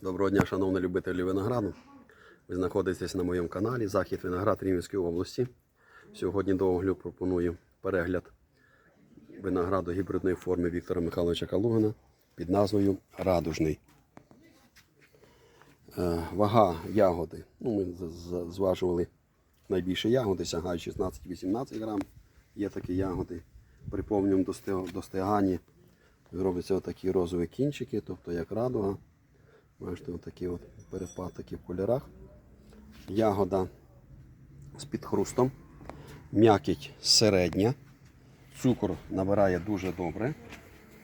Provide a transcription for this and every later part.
Доброго дня, шановні любителі винограду. Ви знаходитесь на моєму каналі Захід Виноград Рівненської області. Сьогодні до огляду пропоную перегляд винограду гібридної форми Віктора Михайловича Калугина під назвою Радужний. Е, Вага ягоди. Ну, ми зважували найбільше ягоди, сягають 16-18 грам. Є такі ягоди. При повному достиганні робляться отакі розові кінчики, тобто як радуга. Бачите, отакі от перепад такі в кольорах. Ягода з підхрустом. М'якіть середня. Цукор набирає дуже добре.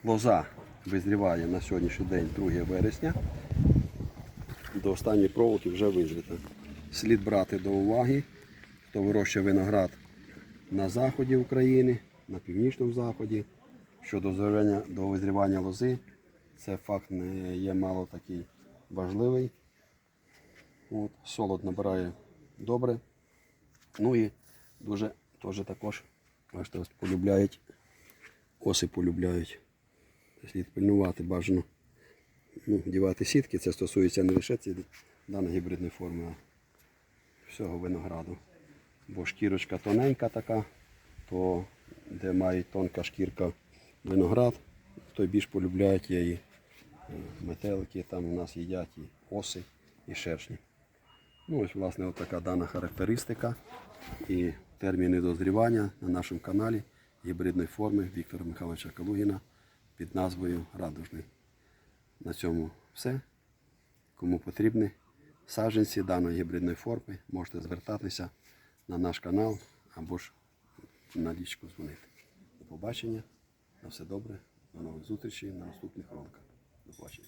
Лоза визріває на сьогоднішній день 2 вересня. До останньої проволоки вже визріта. Слід брати до уваги, хто вирощує виноград на заході України, на північному заході. Щодо до визрівання лози, це факт не є мало такий важливий. От, солод набирає добре. Ну і дуже теж також, бачите, полюбляють, оси полюбляють. Слід пильнувати бажано ну, дівати сітки. Це стосується не лише цієї даної гібридної форми, а всього винограду. Бо шкірочка тоненька така, то де має тонка шкірка виноград, то більш полюбляють її метелики, там у нас їдять і оси, і шершні. Ну, ось, власне, от така дана характеристика і терміни дозрівання на нашому каналі гібридної форми Віктора Михайловича Калугіна під назвою Радужний. На цьому все. Кому потрібні саджанці даної гібридної форми, можете звертатися на наш канал або ж на лічку дзвонити. До побачення. На все добре. До нових зустрічей на наступних роликах. До побачення.